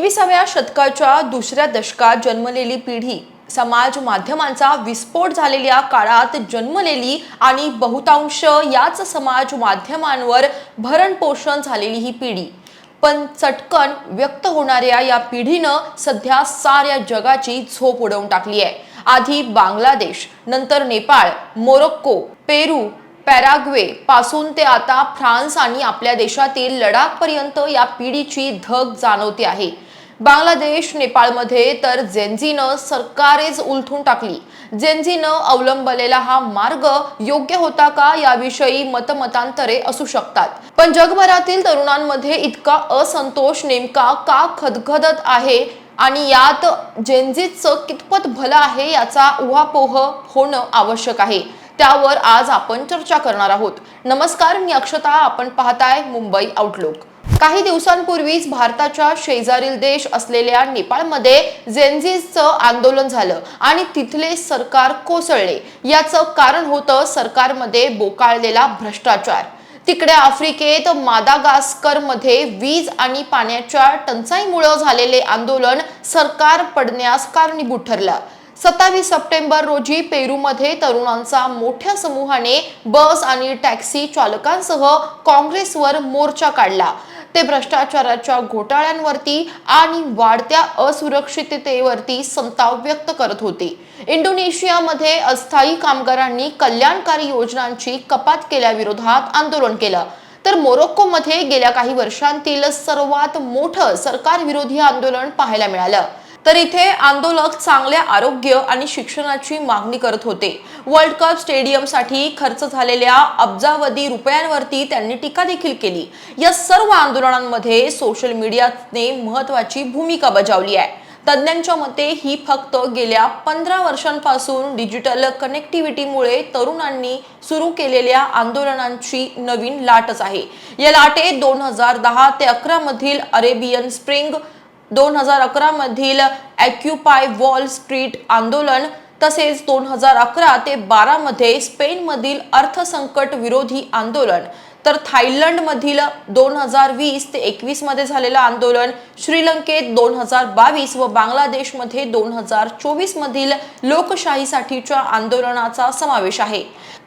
एकविसाव्या शतकाच्या दुसऱ्या दशकात जन्मलेली पिढी समाज माध्यमांचा विस्फोट झालेल्या काळात जन्मलेली आणि बहुतांश याच समाज माध्यमांवर भरणपोषण झालेली ही पिढी. पण चटकन व्यक्त होणाऱ्या या पिढीनं सध्या साऱ्या जगाची झोप उडवून टाकली आहे. आधी बांगलादेश नंतर नेपाळ मोरोक्को पेरू पॅराग्वे पासून ते आता फ्रान्स आणि आपल्या देशातील लडाखपर्यंत या पिढीची धग जाणवते आहे. बांगलादेश नेपाळमध्ये तर जेन्झीनं सरकारेच उलथून टाकली. जेन्झीनं अवलंबलेला हा मार्ग योग्य होता का याविषयी मतमतांतरे असू शकतात. पण जगभरातील तरुणांमध्ये इतका असंतोष नेमका का खदखदत आहे आणि यात जेन्झीचं कितपत भलं आहे याचा उहापोह होणं आवश्यक आहे. त्यावर आज आपण चर्चा करणार आहोत. नमस्कार मी अक्षता आपण पाहताय मुंबई आउटलुक काही दिवसांपूर्वीच भारताच्या शेजारील देश असलेल्या नेपाळमध्ये जेनझीजचं आंदोलन झालं आणि तिथले सरकार कोसळले. याचं कारण होतं सरकारमध्ये बोकाळलेला भ्रष्टाचार. तिकडे आफ्रिकेत मादागास्करमध्ये वीज आणि पाण्याच्या टंचाईमुळे झालेले आंदोलन सरकार पडण्यास कारणीभूत ठरलं. सत्तावीस सप्टेंबर रोजी पेरूमध्ये तरुणांचा मोठ्या समूहाने बस आणि टॅक्सी चालकांसह काँग्रेसवर मोर्चा काढला. ते भ्रष्टाचाराच्या घोटाळ्यांवरती आणि वाढत्या असुरक्षिततेवरती संताप व्यक्त करत होते. इंडोनेशियामध्ये अस्थायी कामगारांनी कल्याणकारी योजनांची कपात केल्याविरोधात आंदोलन केलं. तर मोरोक्कोमध्ये गेल्या काही वर्षांतील सर्वात मोठं सरकारविरोधी आंदोलन पाहायला मिळालं. तर इथे आंदोलक चांगल्या आरोग्य आणि शिक्षणाची मागणी करत होते. वर्ल्ड कप स्टेडियमसाठी खर्च झालेल्या अब्जावधी रुपयांवरती त्यांनी टीका देखील केली. या सर्व आंदोलनांमध्ये सोशल मीडियाने महत्वाची भूमिका बजावली आहे. तज्ज्ञांच्या मते ही फक्त गेल्या पंधरा वर्षांपासून डिजिटल कनेक्टिव्हिटीमुळे तरुणांनी सुरू केलेल्या आंदोलनांची नवीन लाटच आहे. या लाटेत दोन हजार दहा ते अकरा मधील अरेबियन स्प्रिंग दोन हजार अकरा मधील अॅक्युपाय वॉल स्ट्रीट आंदोलन तसेच दोन हजार अकरा ते बारामध्ये स्पेनमधील अर्थसंकट विरोधी आंदोलन तर थायलंडमधील दोन हजार वीस ते एकवीसमध्ये झालेलं आंदोलन श्रीलंकेत दोन हजार बावीस व बांगलादेशमध्ये दोन हजार चोवीसमधील लोकशाहीसाठीच्या आंदोलनाचा समावेश आहे.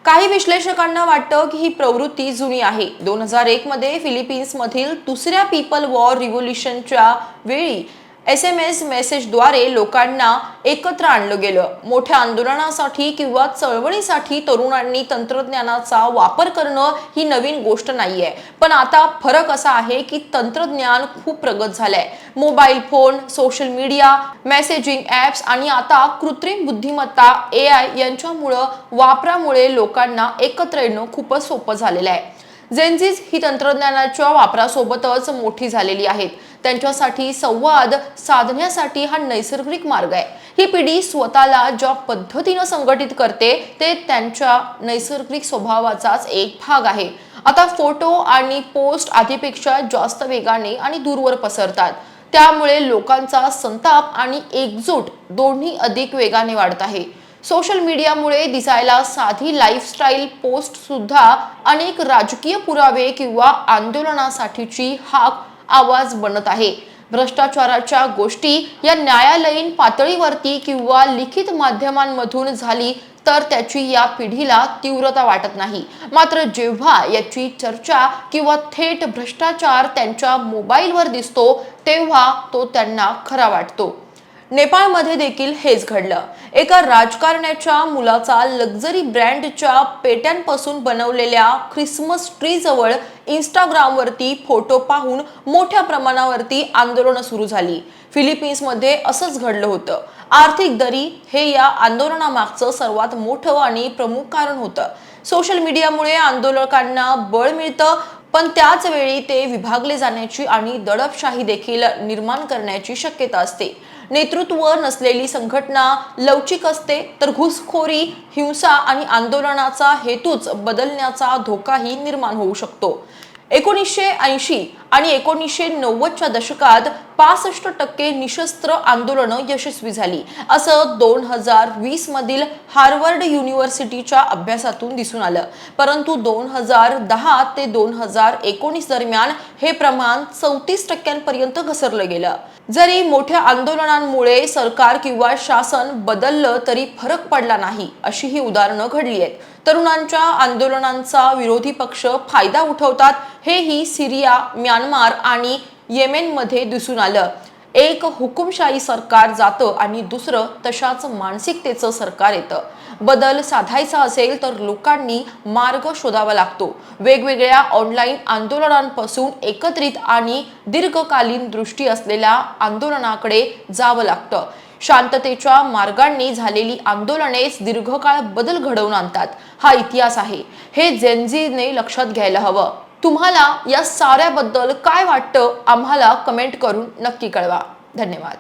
काही विश्लेषकांना वाटतं की ही प्रवृत्ती जुनी आहे. दोन हजार एकमध्ये फिलिपिन्समधील दुसऱ्या पीपल वॉर रिव्होल्युशनच्या वेळी एस एम एस मेसेजद्वारे लोकांना एकत्र आणलं गेलं. मोठ्या आंदोलनासाठी किंवा चळवळीसाठी तरुणांनी तंत्रज्ञानाचा वापर करणं ही नवीन गोष्ट नाहीये. पण आता फरक असा आहे की तंत्रज्ञान खूप प्रगत झालंय. Mobile phone social media messaging apps आणि आता कृत्रिम बुद्धिमत्ता ए आय यांच्यामुळं वापरामुळे लोकांना एकत्र येणं खूपच सोपं झालेलं आहे. जेन्झीज ही तंत्रज्ञानाच्या वापरासोबतच मोठी झालेली आहेत. त्यांच्यासाठी संवाद साधण्यासाठी हा नैसर्गिक मार्ग आहे. ही पिढी स्वतःला ज्या पद्धतीनं संघटित करते ते त्यांच्या नैसर्गिक स्वभावाचाच एक भाग आहे. आता फोटो आणि पोस्ट आधीपेक्षा जास्त वेगाने आणि दूरवर पसरतात. त्यामुळे लोकांचा संताप आणि एकजूट दोन्ही अधिक वेगाने वाढत आहे. सोशल मीडियामुळे दिसायला साधी लाईफस्टाईल पोस्ट सुद्धा अनेक राजकीय पुरावे किंवा आंदोलनासाठीची हाक आवाज बनत आहे. भ्रष्टाचाराच्या गोष्टी या न्यायालयीन पातळीवरती किंवा लिखित माध्यमांमधून झाली तर त्याची या पिढीला तीव्रता वाटत नाही. मात्र जेव्हा याची चर्चा किंवा थेट भ्रष्टाचार त्यांच्या मोबाईलवर दिसतो तेव्हा तो त्यांना खरा वाटतो. नेपाळमध्ये देखील हेच घडलं. एका राजकारण्याच्या मुलाचा लक्झरी ब्रँडच्या पेट्यांपासून बनवलेल्या ख्रिसमस ट्रीजवळ इंस्टाग्रामवरती फोटो पाहून मोठ्या प्रमाणावरती आंदोलनं सुरू झाली. फिलिपिन्समध्ये असंच घडलं होतं. आर्थिक दरी हे या आंदोलनामागचं सर्वात मोठं आणि प्रमुख कारण होतं. सोशल मीडियामुळे आंदोलकांना बळ मिळतं पण त्याच वेळी ते विभागले जाण्याची आणि दडपशाही देखील निर्माण करण्याची शक्यता असते. नेतृत्व नसलेली संघटना लवचिक असते तर घुसखोरी हिंसा आणि आंदोलनाचा हेतूच बदलण्याचा धोकाही निर्माण होऊ शकतो. एकोणीसशे ऐंशी आणि एकोणीसशे नव्वदच्या दशकात पासष्ट टक्के निशस्त्र आंदोलनं यशस्वी झाली. असं दोन हजार वीस मधील हार्वर्ड युनिव्हर्सिटीच्या अभ्यासातून दिसून आलं. परंतु दोन हजार दहा ते दोन हजार एकोणीस दरम्यान हे प्रमाण चौतीस टक्क्यांपर्यंत घसरलं गेलं. जरी मोठ्या आंदोलनांमुळे सरकार किंवा शासन बदललं तरी फरक पडला नाही अशी ही उदाहरणं घडली आहेत. तरुणांच्या आंदोलनांचा विरोधी पक्ष फायदा उठवतात हेही सिरिया म्यानमार आणि येमेनमध्ये दिसून आलं. एक हुकुमशाही सरकार जातं आणि दुसरं तशाच मानसिकतेचं सरकार येतं. बदल साधायचा असेल तर लोकांनी मार्ग शोधावा लागतो. वेगवेगळ्या ऑनलाईन आंदोलनांपासून एकत्रित आणि दीर्घकालीन दृष्टी असलेल्या आंदोलनाकडे जावं लागतं. शांततेच्या मार्गांनी झालेली आंदोलनेच दीर्घकाळ बदल घडवून आणतात. हा इतिहास आहे. हे जेनझीने लक्षात घ्यायला हवं. तुम्हाला या साऱ्याबद्दल काय वाटतं आम्हाला कमेंट करून नक्की कळवा. धन्यवाद.